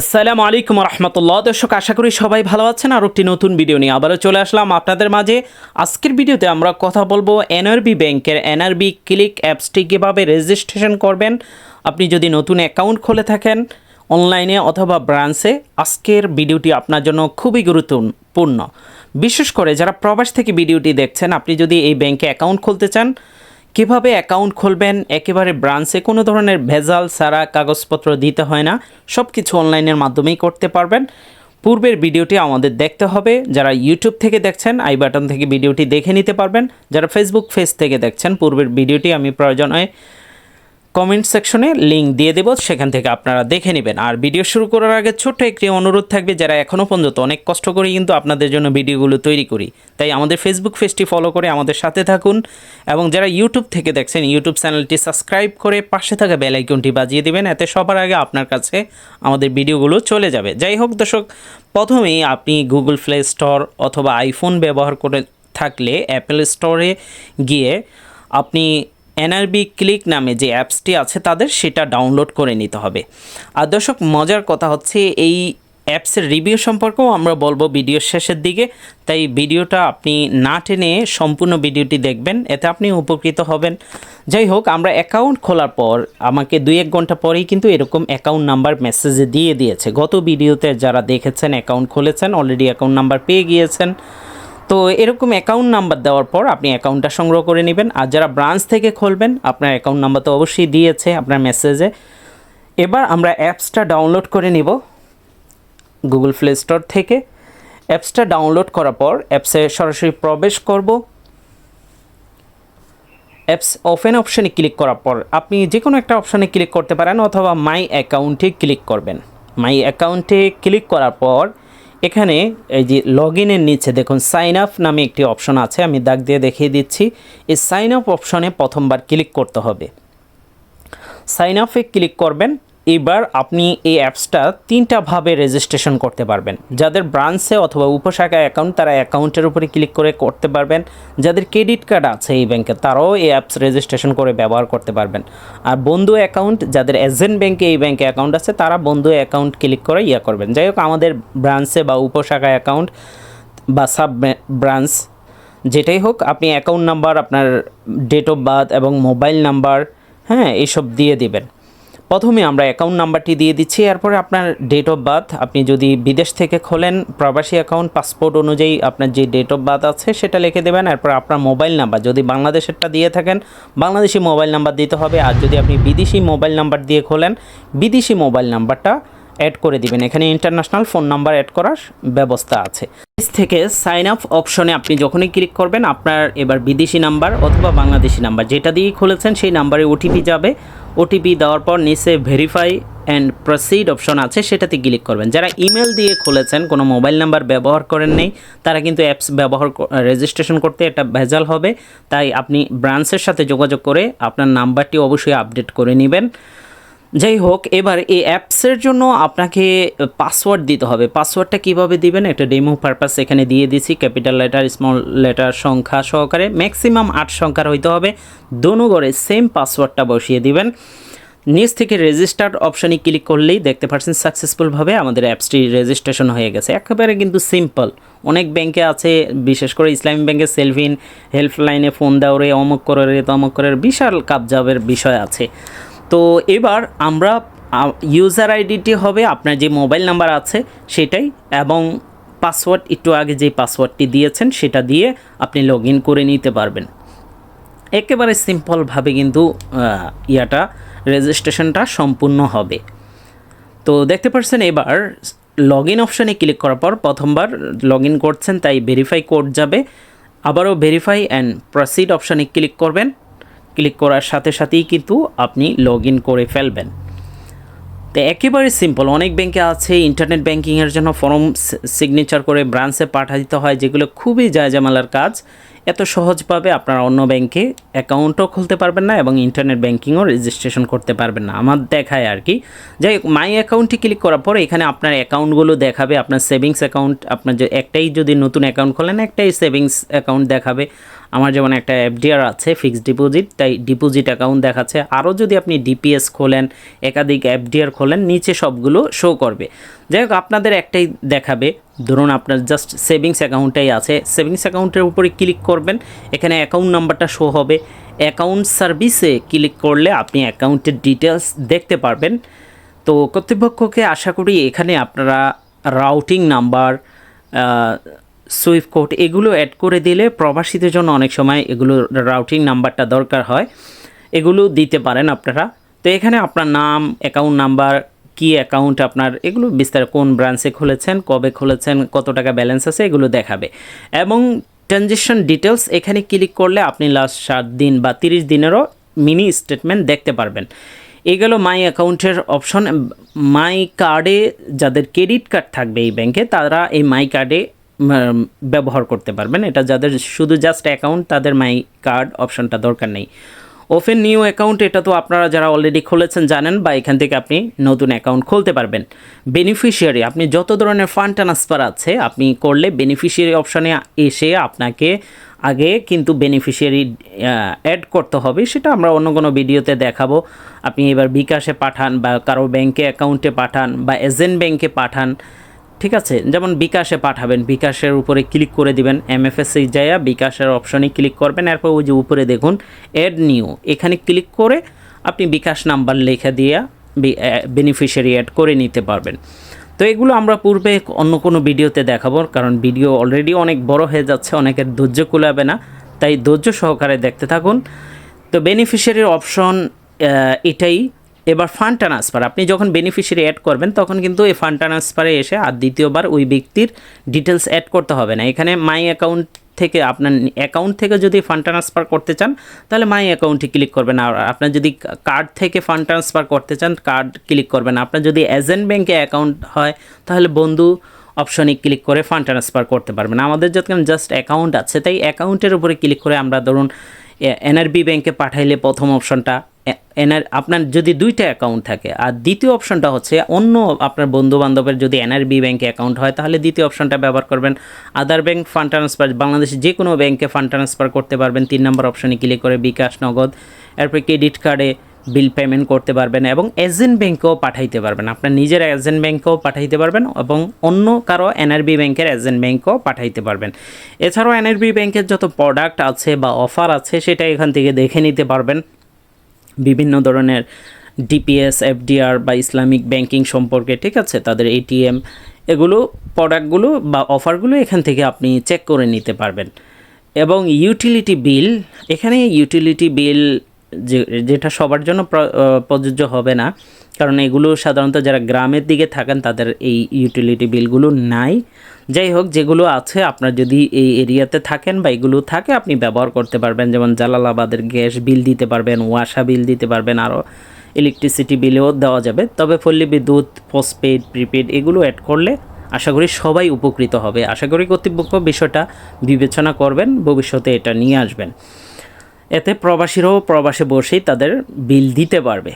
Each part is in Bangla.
আসসালামু আলাইকুম রহমতুল্লাহ। দর্শক, আশা করি সবাই ভালো আছেন। আর একটি নতুন ভিডিও নিয়ে আবারও চলে আসলাম আপনাদের মাঝে। আজকের ভিডিওতে আমরা কথা বলব এনআরবি ব্যাংকের এনআরবি ক্লিক অ্যাপসটি কীভাবে রেজিস্ট্রেশন করবেন। আপনি যদি নতুন অ্যাকাউন্ট খুলে থাকেন অনলাইনে অথবা ব্রাঞ্চে, আজকের ভিডিওটি আপনার জন্য খুবই গুরুত্বপূর্ণ। বিশেষ করে যারা প্রবাস থেকে ভিডিওটি দেখছেন, আপনি যদি এই ব্যাংকে অ্যাকাউন্ট খুলতে চান কীভাবে অ্যাকাউন্ট খুলবেন, একেবারে ব্রাঞ্চে কোনো ধরনের ভেজাল সারা কাগজপত্র দিতে হয় না সব কিছু অনলাইনের মাধ্যমেই করতে পারবেন। পূর্বের ভিডিওটি আমাদের দেখতে হবে। যারা ইউটিউব থেকে দেখছেন, আই বাটন থেকে ভিডিওটি দেখে নিতে পারবেন। যারা ফেসবুক পেজ থেকে দেখছেন, পূর্বের ভিডিওটি আমি প্রয়োজনে কমেন্ট সেকশনে লিঙ্ক দিয়ে দেবো, সেখান থেকে আপনারা দেখে নেবেন। আর ভিডিও শুরু করার আগে ছোট্ট একটি অনুরোধ থাকবে, যারা এখনও পর্যন্ত অনেক কষ্ট করে কিন্তু আপনাদের জন্য ভিডিওগুলো তৈরি করি। তাই আমাদের ফেসবুক পেজটি ফলো করে আমাদের সাথে থাকুন, এবং যারা ইউটিউব থেকে দেখছেন ইউটিউব চ্যানেলটি সাবস্ক্রাইব করে পাশে থাকা বেল আইকনটি বাজিয়ে দেবেন, এতে সবার আগে আপনার কাছে আমাদের ভিডিওগুলো চলে যাবে। যাই হোক দর্শক, প্রথমেই আপনি গুগল প্লে স্টোর অথবা আইফোন ব্যবহার করে থাকলে অ্যাপেল স্টোরে গিয়ে আপনি এনআরবি ক্লিক নামে যে অ্যাপসটি আছে তাদের, সেটা ডাউনলোড করে নিতে হবে। আর দর্শক, মজার কথা হচ্ছে এই অ্যাপসের রিভিউ সম্পর্কেও আমরা বলব ভিডিওর শেষের দিকে। তাই ভিডিওটা আপনি না টেনে সম্পূর্ণ ভিডিওটি দেখবেন, এতে আপনি উপকৃত হবেন। যাই হোক, আমরা অ্যাকাউন্ট খোলার পর, আমাকে দুই এক ঘণ্টা পরেই কিন্তু এরকম অ্যাকাউন্ট নাম্বার মেসেজে দিয়ে দিয়েছে। গত ভিডিওতে যারা দেখেছেন, অ্যাকাউন্ট খুলেছেন, অলরেডি অ্যাকাউন্ট নাম্বার পেয়ে গিয়েছেন। তো এরকম অ্যাকাউন্ট নাম্বার দেওয়ার পর আপনি অ্যাকাউন্টটা সংগ্রহ করে নেবেন। আর যারা ব্রাঞ্চ থেকে খুলবেন, আপনার অ্যাকাউন্ট নাম্বার তো অবশ্যই দিয়েছে আপনার মেসেজে এবার আমরা অ্যাপসটা ডাউনলোড করে নিব গুগল প্লে স্টোর থেকে। অ্যাপসটা ডাউনলোড করার পর অ্যাপসে সরাসরি প্রবেশ করব। অ্যাপস ওপেন অপশানে ক্লিক করার পর আপনি যে কোনো একটা অপশানে ক্লিক করতে পারেন অথবা মাই অ্যাকাউন্টে ক্লিক করবেন। মাই অ্যাকাউন্টে ক্লিক করার পর এখানে এই যে লগ ইনের নিচে দেখুন সাইন আপ নামে একটি অপশন আছে, আমি দাগ দিয়ে দেখিয়ে দিচ্ছি। এই সাইন আপ অপশনে প্রথমবার ক্লিক করতে হবে। সাইন আপে ক্লিক করবেন এবার আপনি এই অ্যাপসটা তিনটাভাবে রেজিস্ট্রেশন করতে পারবেন। যাদের ব্রাঞ্চে অথবা উপশাখা অ্যাকাউন্ট তারা অ্যাকাউন্টের উপরে ক্লিক করে করতে পারবেন। যাদের ক্রেডিট কার্ড আছে এই ব্যাংকে তারাও এই অ্যাপস রেজিস্ট্রেশন করে ব্যবহার করতে পারবেন। আর বন্ধু অ্যাকাউন্ট যাদের এজেন্ট ব্যাংকে এই ব্যাংকে অ্যাকাউন্ট আছে, তারা বন্ধু অ্যাকাউন্ট ক্লিক করে ইয়া করবেন। যাই হোক, আমাদের ব্রাঞ্চে বা উপশাখা অ্যাকাউন্ট বা সাব ব্রাঞ্চ যেটাই হোক, আপনি অ্যাকাউন্ট নাম্বার আপনার ডেট অফ বার্থ এবং মোবাইল নাম্বার হ্যাঁ এইসব দিয়ে দিবেন। প্রথমে আমরা অ্যাকাউন্ট নাম্বারটি দিয়ে দিচ্ছি, এরপরে আপনার ডেট অফ বার্থ আপনি যদি বিদেশ থেকে খোলেন, প্রবাসী অ্যাকাউন্ট পাসপোর্ট অনুযায়ী আপনার যে ডেট অফ বার্থ আছে সেটা লিখে দেবেন, এরপর আপনার মোবাইল নাম্বার যদি বাংলাদেশেরটা দিয়ে থাকেন, বাংলাদেশি মোবাইল নাম্বার দিতে হবে, আর যদি আপনি বিদেশি মোবাইল নাম্বার দিয়ে খোলেন, বিদেশি মোবাইল নাম্বারটা অ্যাড করে দিবেন। এখানে ইন্টারন্যাশনাল ফোন নাম্বার অ্যাড করার ব্যবস্থা আছে। থেকে সাইন আপ অপশনে আপনি যখনই ক্লিক করবেন, আপনার এবার বিদেশি নাম্বার অথবা বাংলাদেশি নাম্বার যেটা দিয়েই খুলেছেন, সেই নাম্বারে ওটিপি যাবে। ওটিপি দেওয়ার পর নিচে ভেরিফাই অ্যান্ড প্রসিড অপশন আছে, সেটাতে ক্লিক করবেন। যারা ইমেল দিয়ে খুলেছেন, কোনো মোবাইল নাম্বার ব্যবহার করেন নেই, তারা কিন্তু অ্যাপস ব্যবহার রেজিস্ট্রেশন করতে এটা ভেজাল হবে। তাই আপনি ব্রাঞ্চের সাথে যোগাযোগ করে আপনার নাম্বারটি অবশ্যই আপডেট করে নেবেন। যাই হোক, এবার এই অ্যাপসের জন্য আপনাকে পাসওয়ার্ড দিতে হবে। পাসওয়ার্ডটা কীভাবে দিবেন? একটা ডেমো পারপাস এখানে দিয়ে দিছি। ক্যাপিটাল লেটার, স্মল লেটার সংখ্যা সহকারে ম্যাক্সিমাম আট সংখ্যার হইতে হবে। দোনো করে সেম পাসওয়ার্ডটা বসিয়ে দিবেন। নিচ থেকে রেজিস্টার্ড অপশানে ক্লিক করলেই দেখতে পাচ্ছেন সাকসেসফুলভাবে আমাদের অ্যাপসটি রেজিস্ট্রেশন হয়ে গেছে। একেবারে কিন্তু সিম্পল। অনেক ব্যাংকে আছে, বিশেষ করে ইসলামী ব্যাংকে সেলফিন হেল্পলাইনে ফোন দেওয়া রে, অমুক করে রে, তমুক করে বিশাল কাবজাবের বিষয় আছে। তো এবার আমরা ইউজার আইডিটি হবে আপনার যে মোবাইল নাম্বার আছে সেটাই এবং পাসওয়ার্ড একটু আগে যে পাসওয়ার্ডটি দিয়েছেন সেটা দিয়ে আপনি লগ করে নিতে পারবেন। একেবারে সিম্পলভাবে কিন্তু ইয়াটা রেজিস্ট্রেশনটা সম্পূর্ণ হবে। তো দেখতে পাচ্ছেন এবার লগ ইন অপশানে ক্লিক করার পর প্রথমবার লগ ইন করছেন, তাই ভেরিফাই কোড যাবে। আবারও ভেরিফাই অ্যান্ড প্রসিড অপশানে ক্লিক করবেন। ক্লিক করার সাথে সাথেই কিন্তু আপনি লগ ইন করে ফেলবেন। তো একেবারে সিম্পল অনেক ব্যাংকে আছে ইন্টারনেট ব্যাংকিংয়ের জন্য ফর্ম সিগনেচার করে ব্রাঞ্চে পাঠা দিতে হয়, যেগুলো খুবই জায়জামালার কাজ। এত সহজভাবে আপনারা অন্য ব্যাংকে অ্যাকাউন্টও খুলতে পারবেন না এবং ইন্টারনেট ব্যাংকিংও রেজিস্ট্রেশন করতে পারবেন না। আমার দেখায় আর কি। যাই হোক মাই অ্যাকাউন্টে ক্লিক করার পর এখানে আপনার অ্যাকাউন্টগুলো দেখাবে, আপনার সেভিংস অ্যাকাউন্ট আপনার যে একটাই যদি নতুন অ্যাকাউন্ট খোলেন, একটাই সেভিংস অ্যাকাউন্ট দেখাবে। আমার যেমন একটা এফডিআর আছে ফিক্সড ডিপোজিট তাই ডিপোজিট অ্যাকাউন্ট দেখাচ্ছে। আরও যদি আপনি ডিপিএস খোলেন, একাধিক এফডিআর খোলেন, নিচে সবগুলো শো করবে। যাই হোক, আপনাদের একটাই দেখাবে। ধরুন আপনার জাস্ট সেভিংস অ্যাকাউন্টটাই আছে। সেভিংস অ্যাকাউন্টের উপরে ক্লিক করবেন, এখানে অ্যাকাউন্ট নাম্বারটা শো হবে। অ্যাকাউন্ট সার্ভিসে ক্লিক করলে আপনি অ্যাকাউন্টের ডিটেলস দেখতে পারবেন। তো কর্তৃপক্ষকে আশা করি এখানে আপনারা রাউটিং নাম্বার সুইফট কোড এগুলো অ্যাড করে দিলে প্রবাসীদের জন্য অনেক সময় এগুলো রাউটিং নাম্বারটা দরকার হয়। এগুলো দিতে পারেন আপনারা। তো এখানে আপনার নাম অ্যাকাউন্ট নাম্বার কি অ্যাকাউন্ট আপনার, এগুলো বিস্তার কোন ব্রাঞ্চে খুলেছেন, কবে খুলেছেন, কত টাকা ব্যালেন্স আছে, এগুলো দেখাবে। এবং ট্রানজেকশন ডিটেলস এখানে ক্লিক করলে আপনি লাস্ট সাত দিন বা তিরিশ দিনেরও মিনি স্টেটমেন্ট দেখতে পারবেন। এই গেল মাই অ্যাকাউন্টের অপশন মাই কার্ডে যাদের ক্রেডিট কার্ড থাকবে এই ব্যাংকে তারা এই মাই কার্ডে ব্যবহার করতে পারবেন। এটা যাদের শুধু জাস্ট অ্যাকাউন্ট তাদের মাই কার্ড অপশনটা দরকার নেই। ওপেন নিউ অ্যাকাউন্ট এটা তো আপনারা যারা অলরেডি খুলেছেন জানেন বা এখান থেকে আপনি নতুন অ্যাকাউন্ট খুলতে পারবেন। বেনিফিশিয়ারি আপনি যত ধরনের ফান্ড ট্রান্সফার আছে, আপনি করলে বেনিফিশিয়ারি অপশানে এসে আপনাকে আগে কিন্তু বেনিফিশিয়ারি অ্যাড করতে হবে। সেটা আমরা অন্য কোনো ভিডিওতে দেখাবো। আপনি এবার বিকাশে পাঠান বা কারও ব্যাংকে অ্যাকাউন্টে পাঠান বা এজেন্ট ব্যাংকে পাঠান ঠিক আছে? যেমন বিকাশে পাঠাবেন, বিকাশের উপরে ক্লিক করে দিবেন এমএফএসসি যাইয়া বিকাশের অপশনে ক্লিক করবেন, এরপর ওই যে উপরে দেখুন অ্যাড নিউ এখানে ক্লিক করে আপনি বিকাশ নাম্বার লিখে দিয়ে বেনিফিশিয়ারি অ্যাড করে নিতে পারবেন। তো এগুলো আমরা পূর্বে অন্য কোনো ভিডিওতে দেখাবো, কারণ ভিডিও অলরেডি অনেক বড় হয়ে যাচ্ছে, অনেকের ধৈর্য কুলাবে না, তাই ধৈর্য সহকারে দেখতে থাকুন। তো বেনিফিশিয়ারির অপশন এটাই এবার ফান্ড ট্রান্সফার আপনি যখন বেনিফিশিয়ারি অ্যাড করবেন, তখন কিন্তু এই ফান্ড ট্রান্সফারে এসে আর দ্বিতীয়বার ওই ব্যক্তির ডিটেলস অ্যাড করতে হবে না। এখানে মাই অ্যাকাউন্ট থেকে আপনার অ্যাকাউন্ট থেকে যদি ফান্ড ট্রান্সফার করতে চান, তাহলে মাই অ্যাকাউন্টে ক্লিক করবেন। আর আপনার যদি কার্ড থেকে ফান্ড ট্রান্সফার করতে চান কার্ড ক্লিক করবেন। আপনার যদি এজেন্ট ব্যাংকে অ্যাকাউন্ট হয়, তাহলে বন্ধু অপশনে ক্লিক করে ফান্ড ট্রান্সফার করতে পারবেন। আমাদের যখন জাস্ট অ্যাকাউন্ট আছে, তাই অ্যাকাউন্টের উপরে ক্লিক করে আমরা ধরুন এনআরবি ব্যাংকে পাঠাইলে প্রথম অপশনটা এনআর আপনার যদি দুইটা অ্যাকাউন্ট থাকে, আর দ্বিতীয় অপশনটা হচ্ছে অন্য আপনার বন্ধু বান্ধবের যদি এনআরবি ব্যাংকে অ্যাকাউন্ট হয়, তাহলে দ্বিতীয় অপশনটা ব্যবহার করবেন। আদার ব্যাংক ফান্ড ট্রান্সফার বাংলাদেশে যে কোনো ব্যাংকে ফান্ড ট্রান্সফার করতে পারবেন। তিন নম্বর অপশনে ক্লিক করে বিকাশ নগদ, এরপর ক্রেডিট কার্ডে বিল পেমেন্ট করতে পারবেন এবং এজেন্ট ব্যাংকেও পাঠাইতে পারবেন। আপনার নিজের এজেন্ট ব্যাংকেও পাঠাইতে পারবেন এবং অন্য কারও এনআরবি ব্যাংকের এজেন্ট ব্যাংকেও পাঠাইতে পারবেন। এছাড়াও এনআরবি ব্যাংকের যত প্রোডাক্ট আছে বা অফার আছে, সেটা এখান থেকে দেখে নিতে পারবেন। বিভিন্ন ধরনের ডিপিএস এফডিআর বা ইসলামিক ব্যাংকিং সম্পর্কে, ঠিক আছে? তাদের এটিএম এগুলো, প্রোডাক্টগুলো বা অফারগুলো এখান থেকে আপনি চেক করে নিতে পারবেন। এবং ইউটিলিটি বিল এখানে ইউটিলিটি বিল যেটা সবার জন্য প্রযোজ্য হবে না। কারণ এগুলো সাধারণত যারা গ্রামের দিকে থাকেন, তাদের এই ইউটিলিটি বিলগুলো নাই। যাই হোক, যেগুলো আছে, আপনার যদি এই এরিয়াতে থাকেন বা এগুলো থাকে, আপনি ব্যবহার করতে পারবেন। যেমন জালালাবাদের গ্যাস বিল দিতে পারবেন, ওয়াসা বিল দিতে পারবেন আরও ইলেকট্রিসিটি বিলেও দেওয়া যাবে। তবে পল্লী বিদ্যুৎ পোস্টপেড প্রিপেড এগুলো অ্যাড করলে আশা করি সবাই উপকৃত হবে। আশা করি কর্তৃপক্ষ বিষয়টা বিবেচনা করবেন, ভবিষ্যতে এটা নিয়ে আসবেন। এতে প্রবাসীরাও প্রবাসে বসেই তাদের বিল দিতে পারবে।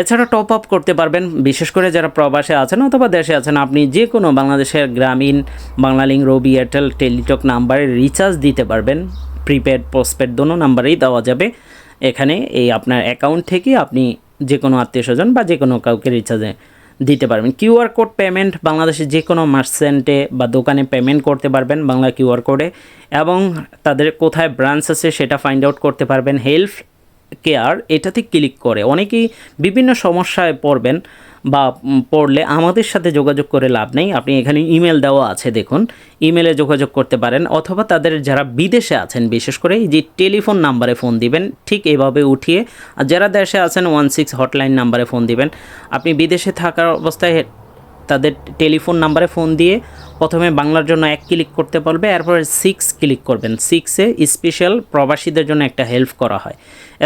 এছাড়া টপ আপ করতে পারবেন, বিশেষ করে যারা প্রবাসে আছেন অথবা দেশে আছেন, আপনি যে কোনো বাংলাদেশের গ্রামীণ বাংলালিং রবি, এয়ারটেল, টেলিটক নাম্বারে রিচার্জ দিতে পারবেন। প্রিপেড পোস্টপেড দোনো নাম্বারেই দেওয়া যাবে। এখানে এই আপনার অ্যাকাউন্ট থেকে আপনি যে কোনো আত্মীয় স্বজন বা যে কোনো কাউকে রিচার্জে দিতে পারবেন। কিউআর কোড পেমেন্ট বাংলাদেশের যে কোনো মার্চেন্টে বা দোকানে পেমেন্ট করতে পারবেন বাংলা কিউআর কোডে এবং তাদের কোথায় ব্রাঞ্চ আছে সেটা ফাইন্ড আউট করতে পারবেন। হেলথ কেয়ার এটাতে ক্লিক করে। অনেকেই বিভিন্ন সমস্যায় পড়বেন। বা পড়লে আমাদের সাথে যোগাযোগ করে লাভ নেই। আপনি এখানে ইমেল দেওয়া আছে, দেখুন। ইমেলে যোগাযোগ করতে পারেন অথবা তাদের যারা বিদেশে আছেন, বিশেষ করে যে টেলিফোন নাম্বারে ফোন দিবেন, ঠিক এভাবে উঠিয়ে। আর যারা দেশে আছেন ওয়ান সিক্স হটলাইন নাম্বারে ফোন দিবেন। আপনি বিদেশে থাকার অবস্থায় তাদের টেলিফোন নাম্বারে ফোন দিয়ে প্রথমে বাংলার জন্য এক ক্লিক করতে পারবে, এরপর সিক্স ক্লিক করবেন। সিক্সে স্পেশাল প্রবাসীদের জন্য একটা হেল্প করা হয়।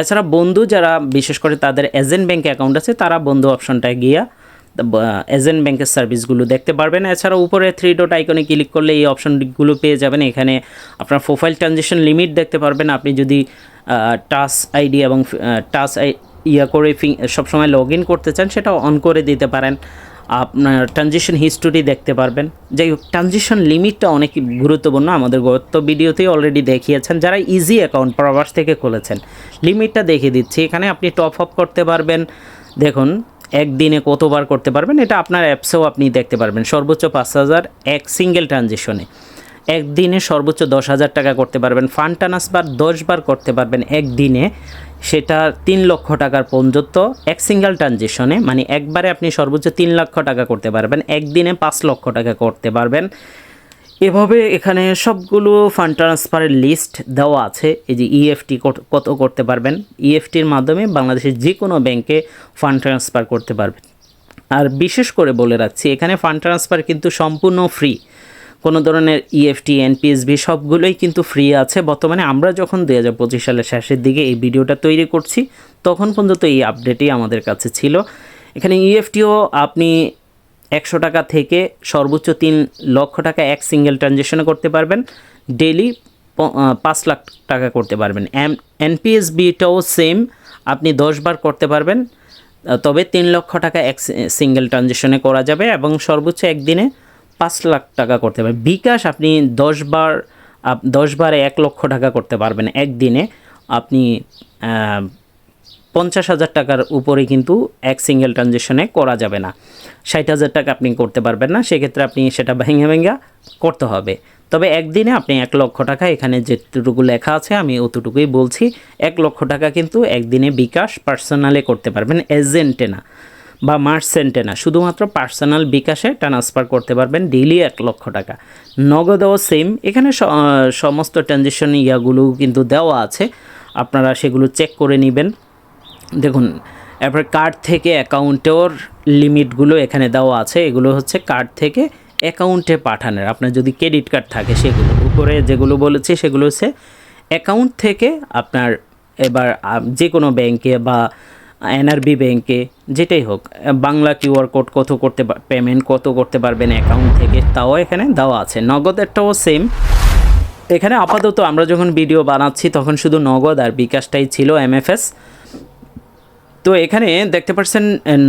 এছাড়া বন্ধু যারা, বিশেষ করে তাদের এজেন্ট ব্যাংক অ্যাকাউন্ট আছে, তারা বন্ধু অপশনটায় গিয়া এজেন্ট ব্যাংকের সার্ভিসগুলো দেখতে পারবেন। এছাড়া উপরে থ্রি ডট আইকনে ক্লিক করলে এই অপশনগুলো পেয়ে যাবেন। এখানে আপনার প্রোফাইল ট্রানজেকশন লিমিট দেখতে পারবেন। আপনি যদি টাচ আইডি এবং টাচ ইয়া করে সবসময় লগ ইন করতে চান সেটা অন করে দিতে পারেন। আপনার ট্রানজিশন হিস্টোরি দেখতে পারবেন। যাই হোক ট্রানজিশন লিমিটটা অনেক গুরুত্বপূর্ণ আমাদের গত ভিডিওতেই অলরেডি দেখিয়েছেন, যারা ইজি অ্যাকাউন্ট প্রবাস থেকে খুলেছেন। লিমিটটা দেখিয়ে দিচ্ছি। এখানে আপনি টপ আপ করতে পারবেন। দেখুন, একদিনে কতবার করতে পারবেন, এটা আপনার অ্যাপসেও আপনি দেখতে পারবেন। সর্বোচ্চ পাঁচ হাজার এক সিঙ্গেল ট্রানজিশনে একদিনে সর্বোচ্চ দশ হাজার টাকা করতে পারবেন। ফান্ড ট্রান্সফার দশবার করতে পারবেন একদিনে। সেটা তিন লক্ষ টাকার পর্যন্ত এক সিঙ্গেল ট্রানজেকশনে মানে একবারে আপনি সর্বোচ্চ তিন লক্ষ টাকা করতে পারবেন। একদিনে পাঁচ লক্ষ টাকা করতে পারবেন। এভাবে এখানে সবগুলো ফান্ড ট্রান্সফারের লিস্ট দেওয়া আছে। এই যে ইএফটি কত করতে পারবেন? ইএফটির মাধ্যমে বাংলাদেশের যে কোনো ব্যাংকে ফান্ড ট্রান্সফার করতে পারবেন। আর বিশেষ করে বলে রাখছি, এখানে ফান্ড ট্রান্সফার কিন্তু সম্পূর্ণ ফ্রি কোনো ধরনের E ইএফটি এনপিএসবি সবগুলোই কিন্তু ফ্রি আছে। বর্তমানে আমরা যখন দু হাজার পঁচিশ সালের শেষের দিকে এই ভিডিওটা তৈরি করছি, তখন পর্যন্ত এই আপডেটই আমাদের কাছে ছিল। এখানে ইএফটিও আপনি একশো টাকা থেকে সর্বোচ্চ তিন লক্ষ টাকা এক সিঙ্গেল ট্রানজেকশনে করতে পারবেন। ডেলি পাঁচ লাখ টাকা করতে পারবেন। এম এনপিএসবিটাও সেম আপনি দশবার করতে পারবেন। তবে তিন লক্ষ টাকা এক সিঙ্গেল ট্রানজেকশনে করা যাবে এবং সর্বোচ্চ একদিনে পাঁচ লাখ টাকা করতে পারবেন। বিকাশ আপনি দশবার দশবারে এক লক্ষ টাকা করতে পারবেন একদিনে। আপনি পঞ্চাশ হাজার টাকার উপরে কিন্তু এক সিঙ্গেল ট্রানজেকশনে করা যাবে না। ষাট হাজার টাকা আপনি করতে পারবেন না, সেক্ষেত্রে আপনি সেটা ভেঙে ভেঙে করতে হবে। তবে একদিনে আপনি এক লক্ষ টাকা, এখানে যেটুকু লেখা আছে, আমি অতটুকুই বলছি, এক লক্ষ টাকা কিন্তু একদিনে বিকাশ পার্সোনালে করতে পারবেন এজেন্টে না। বা মার্চেন্টে না, শুধুমাত্র পার্সোনাল বিকাশে ট্রান্সফার করতে পারবেন ডেইলি এক লক্ষ টাকা। নগদও সেম, এখানে সমস্ত ট্রানজেকশন ইয়াগুলো কিন্তু দেওয়া আছে, আপনারা সেগুলো চেক করে নেবেন। দেখুন, এরপর কার্ড থেকে অ্যাকাউন্টের লিমিটগুলো এখানে দেওয়া আছে, এগুলো হচ্ছে কার্ড থেকে অ্যাকাউন্টে পাঠানোর। আপনার যদি ক্রেডিট কার্ড থাকে সেগুলো, উপরে যেগুলো বলেছি সেগুলো হচ্ছে অ্যাকাউন্ট থেকে আপনার এবার যে কোনো ব্যাংকে বা এনআরবি ব্যাংকে যেটাই হোক, বাংলা কিউআর কোড কত করতে পেমেন্ট কত করতে পারবেন অ্যাকাউন্ট থেকে, তাও এখানে দেওয়া আছে। নগদেরটাও সেম এখানে আপাতত আমরা যখন ভিডিও বানাচ্ছি, তখন শুধু নগদ আর বিকাশটাই ছিল এমএফএস তো এখানে দেখতে পাচ্ছেন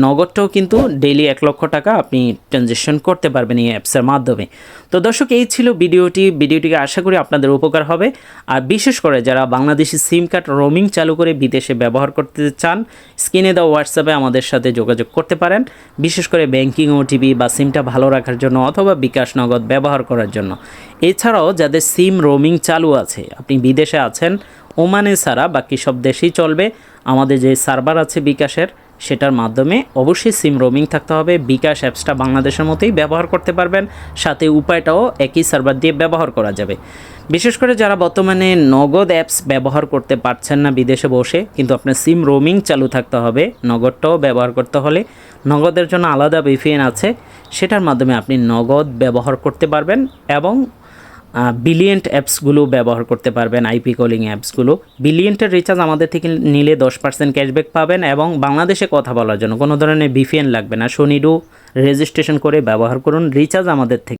নগদটাও কিন্তু ডেইলি এক লক্ষ টাকা আপনি ট্রানজেকশন করতে পারবেন এই অ্যাপসের মাধ্যমে। তো দর্শক, এই ছিল ভিডিওটি। ভিডিওটিকে আশা করি আপনাদের উপকার হবে। আর বিশেষ করে যারা বাংলাদেশি সিম কার্ড রোমিং চালু করে বিদেশে ব্যবহার করতে চান, স্ক্রিনে দেওয়া হোয়াটসঅ্যাপে আমাদের সাথে যোগাযোগ করতে পারেন। বিশেষ করে ব্যাংকিং ওটিপি বা সিমটা ভালো রাখার জন্য অথবা বিকাশ নগদ ব্যবহার করার জন্য। এছাড়াও যাদের সিম রোমিং চালু আছে, আপনি বিদেশে আছেন ওমানে ছাড়া বাকি সব দেশেই চলবে। আমাদের যে সার্ভার আছে বিকাশের, সেটার মাধ্যমে অবশ্যই সিম রোমিং থাকতে হবে। বিকাশ অ্যাপসটা বাংলাদেশের মতোই ব্যবহার করতে পারবেন। সাথে উপায়টাও একই সার্ভার দিয়ে ব্যবহার করা যাবে। বিশেষ করে যারা বর্তমানে নগদ অ্যাপস ব্যবহার করতে পারছেন না বিদেশে বসে, কিন্তু আপনার সিম রোমিং চালু থাকতে হবে, নগদটাও ব্যবহার করতে হলে। নগদের জন্য আলাদা বিপিএন আছে, সেটার মাধ্যমে আপনি নগদ ব্যবহার করতে পারবেন এবং বিলিয়েন্ট অ্যাপসগুলো ব্যবহার করতে পারবেন আইপি কলিং অ্যাপসগুলো বিলিয়েন্টের রিচার্জ আমাদের থেকে নিলে দশ পার্সেন্ট ক্যাশব্যাক পাবেন এবং বাংলাদেশে কথা বলার জন্য কোনো ধরনের বিফিএন লাগবে না। শনিডু রেজিস্ট্রেশন করে ব্যবহার করুন। রিচার্জ আমাদের থেকে